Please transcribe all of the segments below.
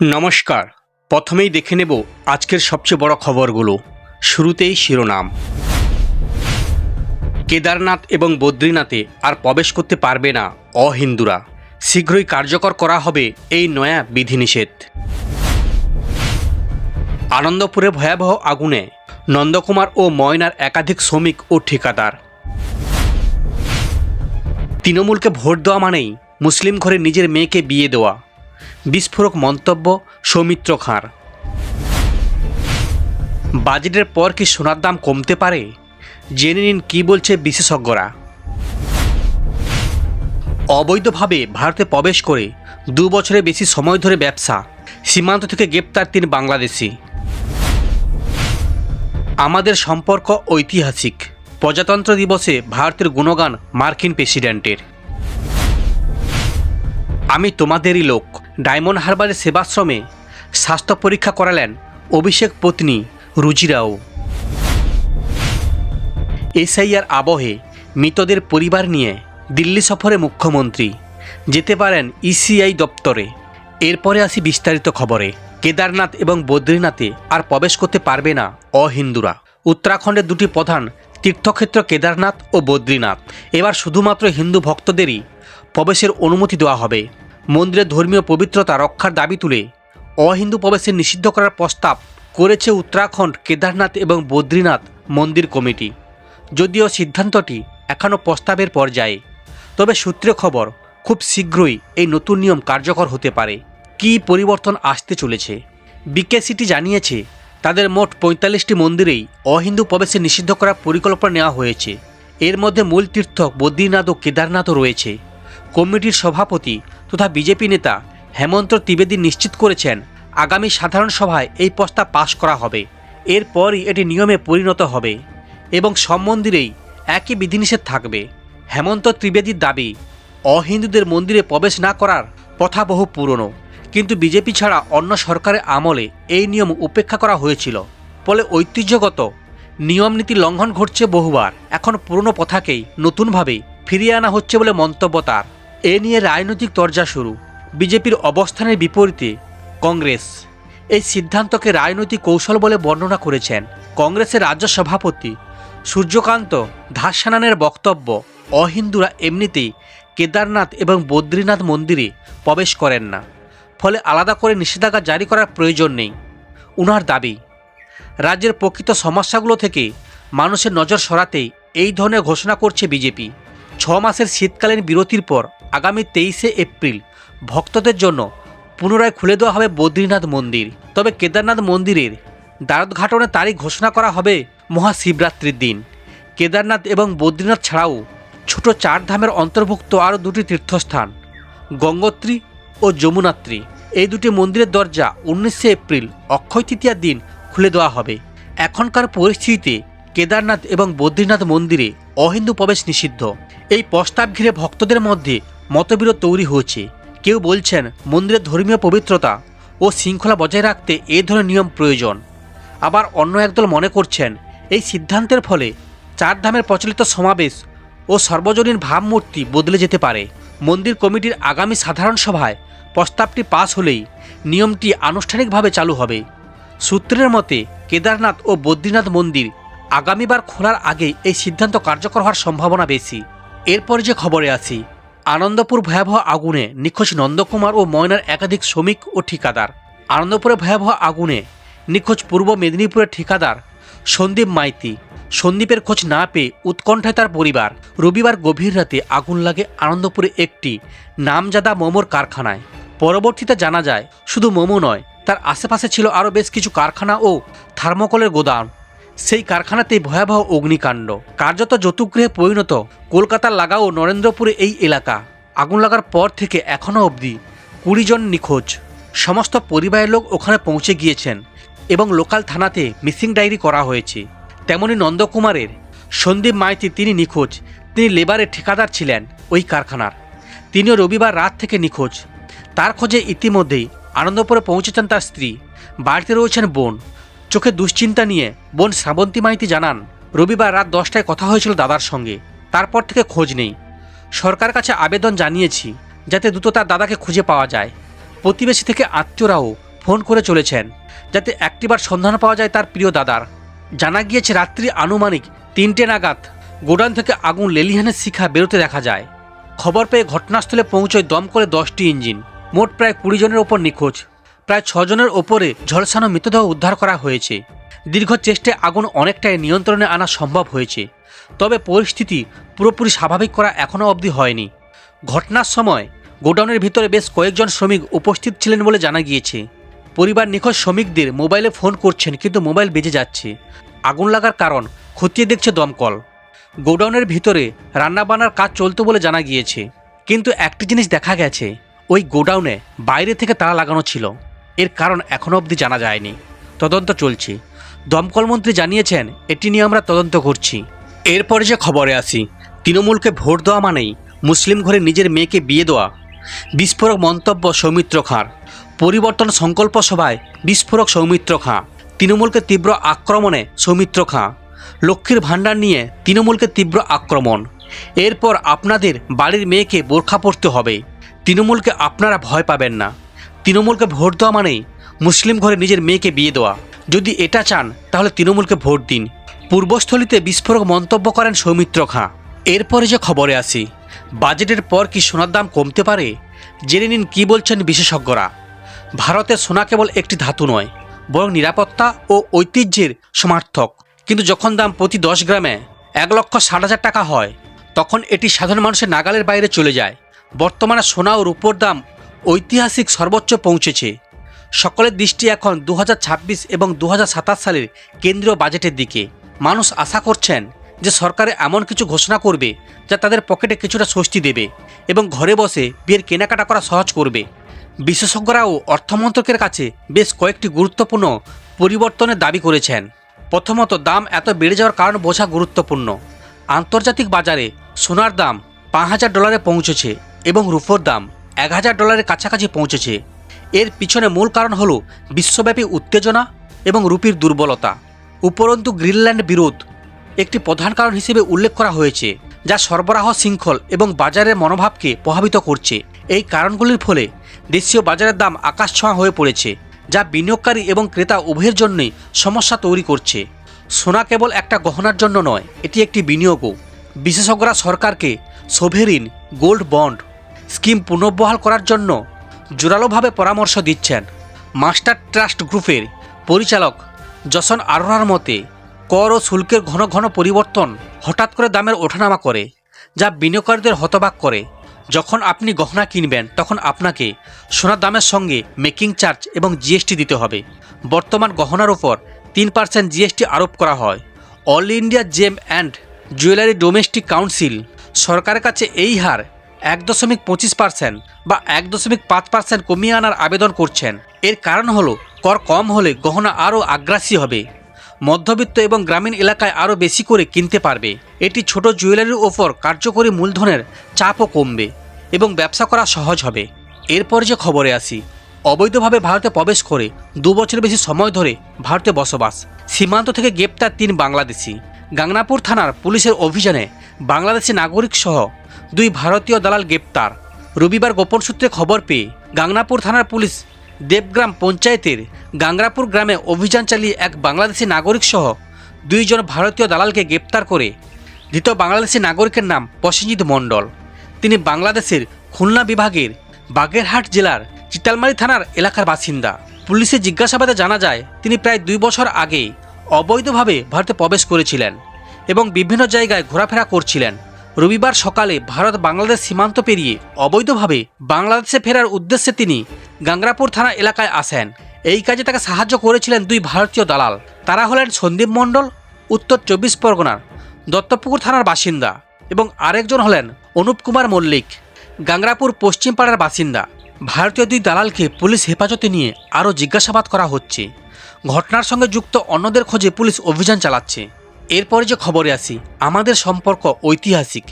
নমস্কার। প্রথমেই দেখে নেব আজকের সবচেয়ে বড় খবরগুলো। শুরুতেই শিরোনাম। কেদারনাথ এবং বদ্রীনাথে আর প্রবেশ করতে পারবে না অহিন্দুরা। শীঘ্রই কার্যকর করা হবে এই নয়া বিধিনিষেধ। আনন্দপুরে ভয়াবহ আগুনে নন্দকুমার ও ময়নার একাধিক শ্রমিক ও ঠিকাদার। তৃণমূলকে ভোট দেওয়া মানেই মুসলিম ঘরে নিজের মেয়েকে বিয়ে দেওয়া। বিস্ফোরক মন্তব্য সৌমিত্র খাঁর। বাজেটের পর কি সোনার দাম কমতে পারে? জেনে নিন কী বলছে বিশেষজ্ঞরা। অবৈধভাবে ভারতে প্রবেশ করে দু বছরের বেশি সময় ধরে ব্যবসা, সীমান্ত থেকে গ্রেপ্তার তিন বাংলাদেশি। আমাদের সম্পর্ক ঐতিহাসিক। প্রজাতন্ত্র দিবসে ভারতের গুণগান মার্কিন প্রেসিডেন্টের। আমি তোমাদেরই লোক। ডায়মন্ড হারবারের সেবাশ্রমে স্বাস্থ্য পরীক্ষা করালেন অভিষেক পত্নী রুজিরাও এসআইআর আবহে মৃতদের পরিবার নিয়ে দিল্লি সফরে মুখ্যমন্ত্রী, যেতে পারেন ইসিআই দপ্তরে। এরপরে আসি বিস্তারিত খবরে। কেদারনাথ এবং বদ্রীনাথে আর প্রবেশ করতে পারবে না অহিন্দুরা। উত্তরাখণ্ডের দুটি প্রধান তীর্থক্ষেত্র কেদারনাথ ও বদ্রীনাথ। এবার শুধুমাত্র হিন্দু ভক্তদেরই প্রবেশের অনুমতি দেওয়া হবে। মন্দিরের ধর্মীয় পবিত্রতা রক্ষার দাবি তুলে অহিন্দু প্রবেশের নিষিদ্ধ করার প্রস্তাব করেছে উত্তরাখণ্ড কেদারনাথ এবং বদ্রীনাথ মন্দির কমিটি। যদিও সিদ্ধান্তটি এখনও প্রস্তাবের পর্যায়ে। তবে সূত্রে খবর, খুব শীঘ্রই এই নতুন নিয়ম কার্যকর হতে পারে। কী পরিবর্তন আসতে চলেছে? বিকেসিটি জানিয়েছে, তাদের মোট পঁয়তাল্লিশটি মন্দিরেই অহিন্দু প্রবেশে নিষিদ্ধ করার পরিকল্পনা নেওয়া হয়েছে। এর মধ্যে মূল তীর্থ বদ্রীনাথ ও কেদারনাথও রয়েছে। কমিটির সভাপতি তথা বিজেপি নেতা হেমন্ত ত্রিবেদী নিশ্চিত করেছেন, আগামী সাধারণ সভায় এই প্রস্তাব পাশ করা হবে। এরপরই এটি নিয়মে পরিণত হবে এবং সব মন্দিরেই একই বিধিনিষেধ থাকবে। হেমন্ত ত্রিবেদীর দাবি, অহিন্দুদের মন্দিরে প্রবেশ না করার প্রথা বহু পুরনো, কিন্তু বিজেপি ছাড়া অন্য সরকারের আমলে এই নিয়ম উপেক্ষা করা হয়েছিল। ফলে ঐতিহ্যগত নিয়ম নীতি লঙ্ঘন ঘটছে বহুবার। এখন পুরনো প্রথাকেই নতুনভাবে ফিরিয়ে আনা হচ্ছে বলে মন্তব্য তার। এ নিয়ে রাজনৈতিক তরজা শুরু। বিজেপির অবস্থানের বিপরীতে কংগ্রেস। এই সিদ্ধান্তকে রাজনৈতিক কৌশল বলে বর্ণনা করেছেন কংগ্রেসের রাজ্য সভাপতি সূর্যকান্ত ধাসানানের বক্তব্য, অহিন্দুরা এমনিতেই কেদারনাথ এবং বদ্রীনাথ মন্দিরে প্রবেশ করেন না। ফলে আলাদা করে নিষেধাজ্ঞা জারি করার প্রয়োজন নেই। উনার দাবি, রাজ্যের প্রকৃত সমস্যাগুলো থেকে মানুষের নজর সরাতেই এই ধরনের ঘোষণা করছে বিজেপি। ছ মাসের শীতকালীন বিরতির পর আগামী তেইশে এপ্রিল ভক্তদের জন্য পুনরায় খুলে দেওয়া হবে বদ্রীনাথ মন্দির। তবে কেদারনাথ মন্দিরের দ্বারোদ্ঘাটনের তারিখ ঘোষণা করা হবে মহাশিবরাত্রির দিন। কেদারনাথ এবং বদ্রীনাথ ছাড়াও ছোট চার ধামের অন্তর্ভুক্ত আরও দুটি তীর্থস্থান, গঙ্গোত্রী ও যমুনাত্রী। এই দুটি মন্দিরের দরজা উনিশে এপ্রিল অক্ষয় তৃতীয়ার দিন খুলে দেওয়া হবে। এখনকার পরিস্থিতিতে কেদারনাথ এবং বদ্রীনাথ মন্দিরে অহিন্দু প্রবেশ নিষিদ্ধ। এই প্রস্তাব ঘিরে ভক্তদের মধ্যে মতবিরোধ তৈরি হয়েছে। কেউ বলছেন, মন্দিরের ধর্মীয় পবিত্রতা ও শৃঙ্খলা বজায় রাখতে এ ধরনের নিয়ম প্রয়োজন। আবার অন্য একদল মনে করছেন, এই সিদ্ধান্তের ফলে চার ধামের প্রচলিত সমাবেশ ও সর্বজনীন ভাবমূর্তি বদলে যেতে পারে। মন্দির কমিটির আগামী সাধারণ সভায় প্রস্তাবটি পাস হলেই নিয়মটি আনুষ্ঠানিকভাবে চালু হবে। সূত্রের মতে, কেদারনাথ ও বদ্রীনাথ মন্দির আগামীবার খোলার আগে এই সিদ্ধান্ত কার্যকর হওয়ার সম্ভাবনা বেশি। এরপর যে খবরে আসি আনন্দপুর ভয়াবহ আগুনে নিখোঁজ নন্দকুমার ও ময়নার একাধিক শ্রমিক ও ঠিকাদার। আনন্দপুরে ভয়াবহ আগুনে নিখোঁজ পূর্ব মেদিনীপুরের ঠিকাদার সন্দীপ মাইতি। সন্দীপের খোঁজ না পেয়ে উৎকণ্ঠায় তার পরিবার। রবিবার গভীর রাতে আগুন লাগে আনন্দপুরে একটি নামজাদা মোমোর কারখানায়। পরবর্তীতে জানা যায়, শুধু মোমো নয়, তার আশেপাশে ছিল আরও বেশ কিছু কারখানা ও থার্মোকলের গোদাম সেই কারখানাতেই ভয়াবহ অগ্নিকাণ্ড। কার্যত যতুগৃহে পরিণত কলকাতার লাগাও নরেন্দ্রপুরে এই এলাকা। আগুন লাগার পর থেকে এখনও অবধি কুড়ি জন নিখোঁজ। সমস্ত পরিবারের লোক ওখানে পৌঁছে গিয়েছেন এবং লোকাল থানাতে মিসিং ডায়েরি করা হয়েছে। তেমনি নন্দকুমারের সন্দীপ মাইতি তিনি নিখোঁজ। তিনি লেবারের ঠিকাদার ছিলেন ওই কারখানার। তিনিও রবিবার রাত থেকে নিখোঁজ। তার খোঁজে ইতিমধ্যেই আনন্দপুরে পৌঁছেছেন তার স্ত্রী। বাড়িতে রয়েছেন বোন। চোখে দুশ্চিন্তা নিয়ে বোন শ্রাবন্তী মাইতি জানান, রবিবার রাত দশটায় কথা হয়েছিল দাদার সঙ্গে। তারপর থেকে খোঁজ নেই। সরকার কাছে আবেদন জানিয়েছি যাতে দ্রুত তার দাদাকে খুঁজে পাওয়া যায়। প্রতিবেশী থেকে আত্মীয়রাও ফোন করে চলেছেন যাতে একটিবার সন্ধান পাওয়া যায় তার প্রিয় দাদার। জানা গিয়েছে রাত্রি আনুমানিক তিনটে নাগাদ গোডাউন থেকে আগুন লেলিহানের শিখা বেরোতে দেখা যায়। খবর পেয়ে ঘটনাস্থলে পৌঁছয় দমকলে দশটি ইঞ্জিন, মোট প্রায় কুড়ি জনের ওপর নিখোঁজ। প্রায় ছজনের ওপরে ঝলসানো মৃতদেহ উদ্ধার করা হয়েছে। দীর্ঘ চেষ্টায় আগুন অনেকটাই নিয়ন্ত্রণে আনা সম্ভব হয়েছে। তবে পরিস্থিতি পুরোপুরি স্বাভাবিক করা এখনও অবধি হয়নি। ঘটনার সময় গোডাউনের ভিতরে বেশ কয়েকজন শ্রমিক উপস্থিত ছিলেন বলে জানা গিয়েছে। পরিবার নিখোঁজ শ্রমিকদের মোবাইলে ফোন করছেন কিন্তু মোবাইল বেজে যাচ্ছে। আগুন লাগার কারণ খতিয়ে দেখছে দমকল। গোডাউনের ভিতরে রান্নাবান্নার কাজ চলতো বলে জানা গিয়েছে। কিন্তু একটি জিনিস দেখা গেছে। ওই গোডাউনে বাইরে থেকে তালা লাগানো ছিল। এর কারণ এখনও অবধি জানা যায়নি। তদন্ত চলছে। দমকল মন্ত্রী জানিয়েছেন, এটি নিয়ে আমরা তদন্ত করছি। এরপরে যে খবরে আসি, তৃণমূলকে ভোট দেওয়া মানেই মুসলিম ঘরে নিজের মেয়েকে বিয়ে দেওয়া। বিস্ফোরক মন্তব্য সৌমিত্র খাঁর। পরিবর্তন সংকল্প সভায় বিস্ফোরক সৌমিত্র খাঁ। তৃণমূলকে তীব্র আক্রমণে সৌমিত্র খাঁ। লক্ষ্মীর ভাণ্ডার নিয়ে তৃণমূলকে তীব্র আক্রমণ। এরপর আপনাদের বাড়ির মেয়েকে বোরখা পরতে হবে। তৃণমূলকে আপনারা ভয় পাবেন না। তৃণমূলকে ভোট দেওয়া মানেই মুসলিম ঘরে নিজের মেয়েকে বিয়ে দেওয়া। যদি এটা চান, তাহলে তৃণমূলকে ভোট দিন। পূর্বস্থলীতে বিস্ফোরক মন্তব্য করেন সৌমিত্র খাঁ। এরপরে যে খবরে আসি বাজেটের পর কি সোনার দাম কমতে পারে? জেনে নিন কী বলছেন বিশেষজ্ঞরা। ভারতে সোনা কেবল একটি ধাতু নয়, বরং নিরাপত্তা ও ঐতিহ্যের সমার্থক। কিন্তু যখন দাম প্রতি দশ গ্রামে এক লক্ষ ষাট হাজার টাকা হয়, তখন এটি সাধারণ মানুষের নাগালের বাইরে চলে যায়। বর্তমানে সোনা ও রূপোর দাম ঐতিহাসিক সর্বোচ্চ পৌঁছেছে। সকলের দৃষ্টি এখন দু হাজার ছাব্বিশ এবং দু হাজার সাতাশ সালের কেন্দ্রীয় বাজেটের দিকে। মানুষ আশা করছেন যে সরকারে এমন কিছু ঘোষণা করবে যা তাদের পকেটে কিছুটা স্বস্তি দেবে এবং ঘরে বসে বিয়ের কেনাকাটা করা সহজ করবে। বিশেষজ্ঞরাও অর্থমন্ত্রকের কাছে বেশ কয়েকটি গুরুত্বপূর্ণ পরিবর্তনের দাবি করেছেন। প্রথমত, দাম এত বেড়ে যাওয়ার কারণ বোঝা গুরুত্বপূর্ণ। আন্তর্জাতিক বাজারে সোনার দাম পাঁচ হাজার ডলারে পৌঁছেছে এবং রুপোর দাম এক হাজার ডলারের কাছাকাছি পৌঁছেছে। এর পিছনে মূল কারণ হল বিশ্বব্যাপী উত্তেজনা এবং রুপির দুর্বলতা। উপরন্তু গ্রিনল্যান্ড বিরোধ একটি প্রধান কারণ হিসেবে উল্লেখ করা হয়েছে, যা সরবরাহ শৃঙ্খল এবং বাজারের মনোভাবকে প্রভাবিত করছে। এই কারণগুলির ফলে দেশীয় বাজারের দাম আকাশ ছোঁয়া হয়ে পড়েছে, যা বিনিয়োগকারী এবং ক্রেতা উভয়ের জন্যই সমস্যা তৈরি করছে। সোনা কেবল একটা গহনার জন্য নয়, এটি একটি বিনিয়োগও। বিশেষজ্ঞরা সরকারকে সোভেরিন গোল্ড বন্ড স্কিম পুনর্বহাল করার জন্য জোরালোভাবে পরামর্শ দিচ্ছেন মাস্টার ট্রাস্ট গ্রুপের পরিচালক যশন আরোরার মতে, কর ও শুল্কের ঘন ঘন পরিবর্তন হঠাৎ করে দামের ওঠানামা করে, যা বিনিয়োগকারীদের হতবাক করে। যখন আপনি গহনা কিনবেন, তখন আপনাকে সোনার দামের সঙ্গে মেকিং চার্জ এবং জিএসটি দিতে হবে। বর্তমান গহনার উপর তিন পার্সেন্ট জিএসটি আরোপ করা হয়। All India gem and jewellery domestic council সরকারের কাছে এই হার এক দশমিক পঁচিশ পার্সেন্ট বা এক দশমিক পাঁচ পার্সেন্ট কমিয়ে আনার আবেদন করছেন। এর কারণ হলো, কর কম হলে গহনা আরও আগ্রাসী হবে। মধ্যবিত্ত এবং গ্রামীণ এলাকায় আরও বেশি করে কিনতে পারবে। এটি ছোট জুয়েলারির ওপর কার্যকরী মূলধনের চাপও কমবে এবং ব্যবসা করা সহজ হবে। এরপর যে খবরে আসি, অবৈধভাবে ভারতে প্রবেশ করে দু বছর বেশি সময় ধরে ভারতে বসবাস। সীমান্ত থেকে গ্রেপ্তার তিন বাংলাদেশি। গাংনাপুর থানার পুলিশের অভিযানে বাংলাদেশি নাগরিক সহ দুই ভারতীয় দালাল গ্রেপ্তার। রবিবার গোপন সূত্রে খবর পেয়ে গাংনাপুর থানার পুলিশ দেবগ্রাম পঞ্চায়েতের গাংরাপুর গ্রামে অভিযান চালিয়ে এক বাংলাদেশি নাগরিক সহ দুইজন ভারতীয় দালালকে গ্রেপ্তার করে ধৃত বাংলাদেশি নাগরিকের নাম প্রসেনজিৎ মণ্ডল। তিনি বাংলাদেশের খুলনা বিভাগের বাগেরহাট জেলার চিতালমারি থানার এলাকার বাসিন্দা। পুলিশের জিজ্ঞাসাবাদে জানা যায়, তিনি প্রায় দুই বছর আগে অবৈধভাবে ভারতে প্রবেশ করেছিলেন এবং বিভিন্ন জায়গায় ঘোরাফেরা করছিলেন। রবিবার সকালে ভারত বাংলাদেশ সীমান্ত পেরিয়ে অবৈধভাবে বাংলাদেশে ফেরার উদ্দেশ্যে তিনি গাংরাপুর থানা এলাকায় আসেন। এই কাজে তাকে সাহায্য করেছিলেন দুই ভারতীয় দালাল। তারা হলেন সন্দীপ মণ্ডল, উত্তর চব্বিশ পরগনার দত্তপুকুর থানার বাসিন্দা এবং আরেকজন হলেন অনুপ কুমার মল্লিক, গাংরাপুর পশ্চিম পাড়ার বাসিন্দা। ভারতীয় দুই দালালকে পুলিশ হেফাজতে নিয়ে আরও জিজ্ঞাসাবাদ করা হচ্ছে। ঘটনার সঙ্গে যুক্ত অন্যদের খোঁজে পুলিশ অভিযান চালাচ্ছে। এরপরে যে খবরে আসি আমাদের সম্পর্ক ঐতিহাসিক।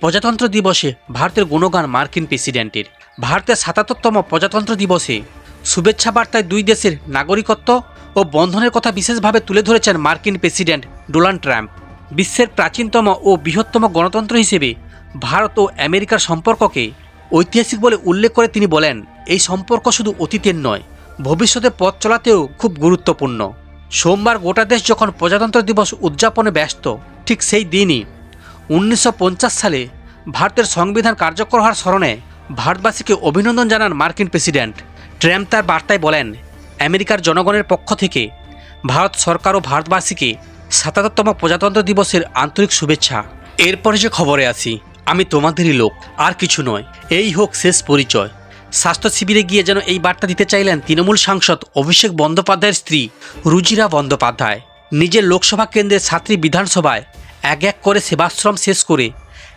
প্রজাতন্ত্র দিবসে ভারতের গুণগান মার্কিন প্রেসিডেন্টের। ভারতের সাতাত্তরতম প্রজাতন্ত্র দিবসে শুভেচ্ছা বার্তায় দুই দেশের নাগরিকত্ব ও বন্ধনের কথা বিশেষভাবে তুলে ধরেছেন মার্কিন প্রেসিডেন্ট ডোনাল্ড ট্রাম্প। বিশ্বের প্রাচীনতম ও বৃহত্তম গণতন্ত্র হিসেবে ভারত ও আমেরিকার সম্পর্ককে ঐতিহাসিক বলে উল্লেখ করে তিনি বলেন, এই সম্পর্ক শুধু অতীতের নয়, ভবিষ্যতে পথ চলাতেও খুব গুরুত্বপূর্ণ। সোমবার গোটা দেশ যখন প্রজাতন্ত্র দিবস উদযাপনে ব্যস্ত, ঠিক সেই দিনই উনিশশো পঞ্চাশ সালে ভারতের সংবিধান কার্যকর হওয়ার স্মরণে ভারতবাসীকে অভিনন্দন জানান মার্কিন প্রেসিডেন্ট। ট্রাম্প তার বার্তায় বলেন, আমেরিকার জনগণের পক্ষ থেকে ভারত সরকার ও ভারতবাসীকে সাতাত্তরতম প্রজাতন্ত্র দিবসের আন্তরিক শুভেচ্ছা। এরপরে যে খবরে আসি আমি তোমাদেরই লোক, আর কিছু নয়। এই হোক শেষ পরিচয়। স্বাস্থ্য শিবিরে গিয়ে যেন এই বার্তা দিতে চাইলেন তৃণমূল সাংসদ অভিষেক বন্দ্যোপাধ্যায়ের স্ত্রী রুজিরা বন্দ্যোপাধ্যায়। নিজের লোকসভা কেন্দ্রের ছাত্রী বিধানসভায় এক এক করে সেবাশ্রম শেষ করে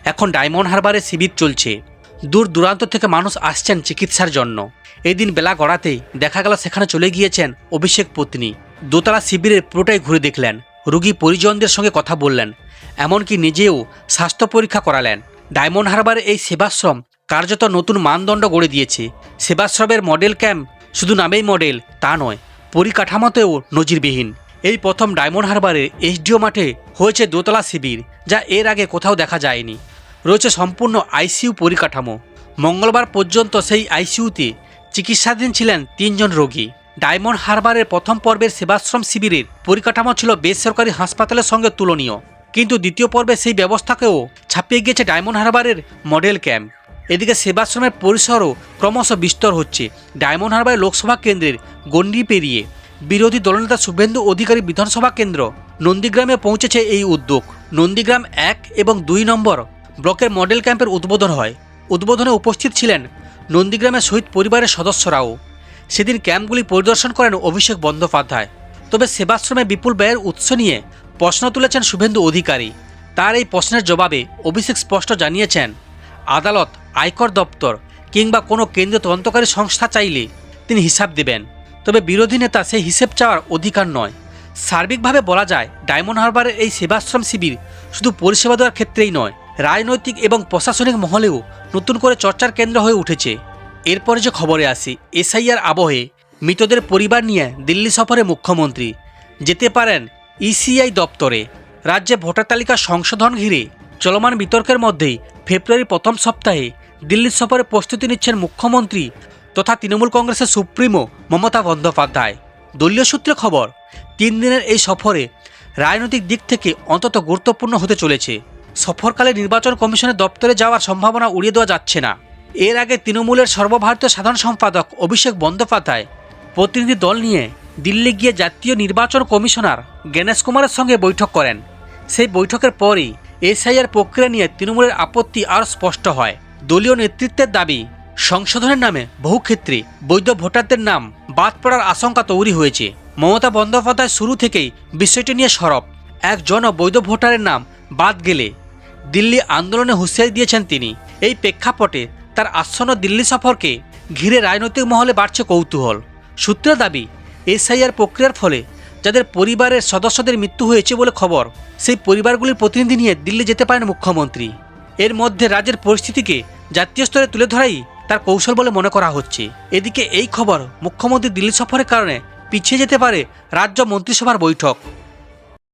এখন ডায়মন্ড হারবারে শিবির চলছে। দূর দূরান্ত থেকে মানুষ আসছেন চিকিৎসার জন্য। এদিন বেলা গড়াতেই দেখা গেল সেখানে চলে গিয়েছেন অভিষেক পত্নী। দোতলা শিবিরের পুরোটাই ঘুরে দেখলেন। রুগী পরিজনদের সঙ্গে কথা বললেন। এমনকি নিজেও স্বাস্থ্য পরীক্ষা করালেন। ডায়মন্ড হারবারে এই সেবাশ্রম কার্যত নতুন মানদণ্ড গড়ে দিয়েছে। সেবাশ্রমের মডেল ক্যাম্প শুধু নামেই মডেল, তা নয়, পরিকাঠামোতেও নজিরবিহীন। এই প্রথম ডায়মন্ড হারবারে এইচডিও মাঠে হয়েছে দোতলা শিবির, যা এর আগে কোথাও দেখা যায়নি। রয়েছে সম্পূর্ণ আইসিইউ পরিকাঠামো। মঙ্গলবার পর্যন্ত সেই আইসিইউতে চিকিৎসাধীন ছিলেন তিনজন রোগী। ডায়মন্ড হারবারের প্রথম পর্বের সেবাশ্রম শিবিরের পরিকাঠামো ছিল বেসরকারি হাসপাতালের সঙ্গে তুলনীয়। কিন্তু দ্বিতীয় পর্বে সেই ব্যবস্থাকেও ছাপিয়ে গিয়েছে ডায়মন্ড হারবারের মডেল ক্যাম্প। এদিকে সেবাশ্রমের পরিসরও ক্রমশ বিস্তর হচ্ছে। ডায়মন্ড হারবার লোকসভা কেন্দ্রের গণ্ডি পেরিয়ে বিরোধী দলনেতা শুভেন্দু অধিকারী বিধানসভা কেন্দ্র নন্দীগ্রামে পৌঁছেছে এই উদ্যোগ। নন্দীগ্রাম এক এবং দুই নম্বর ব্লকের মডেল ক্যাম্পের উদ্বোধন হয়। উদ্বোধনে উপস্থিত ছিলেন নন্দীগ্রামের শহীদ পরিবারের সদস্যরাও। সেদিন ক্যাম্পগুলি পরিদর্শন করেন অভিষেক বন্দ্যোপাধ্যায়। তবে সেবাশ্রমে বিপুল ব্যয়ের উৎস নিয়ে প্রশ্ন তুলেছেন শুভেন্দু অধিকারী। তার এই প্রশ্নের জবাবে অভিষেক স্পষ্ট জানিয়েছেন আদালত, আয়কর দপ্তর কিংবা কোনো কেন্দ্রীয় তদন্তকারী সংস্থা চাইলে তিনি হিসাব দেবেন। তবে বিরোধী নেতা সেই হিসেব চাওয়ার অধিকার নয়। সার্বিকভাবে বলা যায়, ডায়মন্ড হারবারের এই সেবাশ্রম শিবির শুধু পরিষেবা দেওয়ার ক্ষেত্রেই নয়, রাজনৈতিক এবং প্রশাসনিক মহলেও নতুন করে চর্চার কেন্দ্র হয়ে উঠেছে। এরপরে যে খবরে আসি, এসআইআর আবহে মৃতদের পরিবার নিয়ে দিল্লি সফরে মুখ্যমন্ত্রী। যেতে পারেন ইসিআই দপ্তরে। রাজ্যে ভোটার তালিকা সংশোধন ঘিরে চলমান বিতর্কের মধ্যেই ফেব্রুয়ারির প্রথম সপ্তাহে দিল্লি সফরে প্রস্তুতি নিচ্ছেন মুখ্যমন্ত্রী তথা তৃণমূল কংগ্রেসের সুপ্রিমো মমতা বন্দ্যোপাধ্যায়। দলীয় সূত্রে খবর, তিন দিনের এই সফরে রাজনৈতিক দিক থেকে অন্তত গুরুত্বপূর্ণ হতে চলেছে। সফরকালে নির্বাচন কমিশনের দপ্তরে যাওয়ার সম্ভাবনা উড়িয়ে দেওয়া যাচ্ছে না। এর আগে তৃণমূলের সর্বভারতীয় সাধারণ সম্পাদক অভিষেক বন্দ্যোপাধ্যায় প্রতিনিধি দল নিয়ে দিল্লি গিয়ে জাতীয় নির্বাচন কমিশনার গণেশ কুমারের সঙ্গে বৈঠক করেন। সেই বৈঠকের পরই এসআইআর প্রক্রিয়া নিয়ে তৃণমূলের আপত্তি আরও স্পষ্ট হয়। দলীয় নেতৃত্বের দাবি, সংশোধনের নামে বহু ক্ষেত্রে বৈধ ভোটারদের নাম বাদ পড়ার আশঙ্কা তৈরি হয়েছে। মমতা বন্দ্যোপাধ্যায় শুরু থেকেই বিষয়টি নিয়ে সরব। একজন বৈধ ভোটারের নাম বাদ গেলে দিল্লি আন্দোলনে হুঁশিয়ারি দিয়েছেন তিনি। এই প্রেক্ষাপটে তার আসন্ন দিল্লি সফরকে ঘিরে রাজনৈতিক মহলে বাড়ছে কৌতূহল। সূত্রের দাবি, এসআইআর প্রক্রিয়ার ফলে যাদের পরিবারের সদস্যদের মৃত্যু হয়েছে বলে খবর, সেই পরিবারগুলির প্রতিনিধি নিয়ে দিল্লি যেতে পারেন মুখ্যমন্ত্রী। এর মধ্যে রাজ্যের পরিস্থিতিকে জাতীয় স্তরে তুলে ধরাই তার কৌশল বলে মনে করা হচ্ছে। এদিকে এই খবর মুখ্যমন্ত্রী দিল্লি সফরের কারণে পিছিয়ে যেতে পারে রাজ্য মন্ত্রিসভার বৈঠক।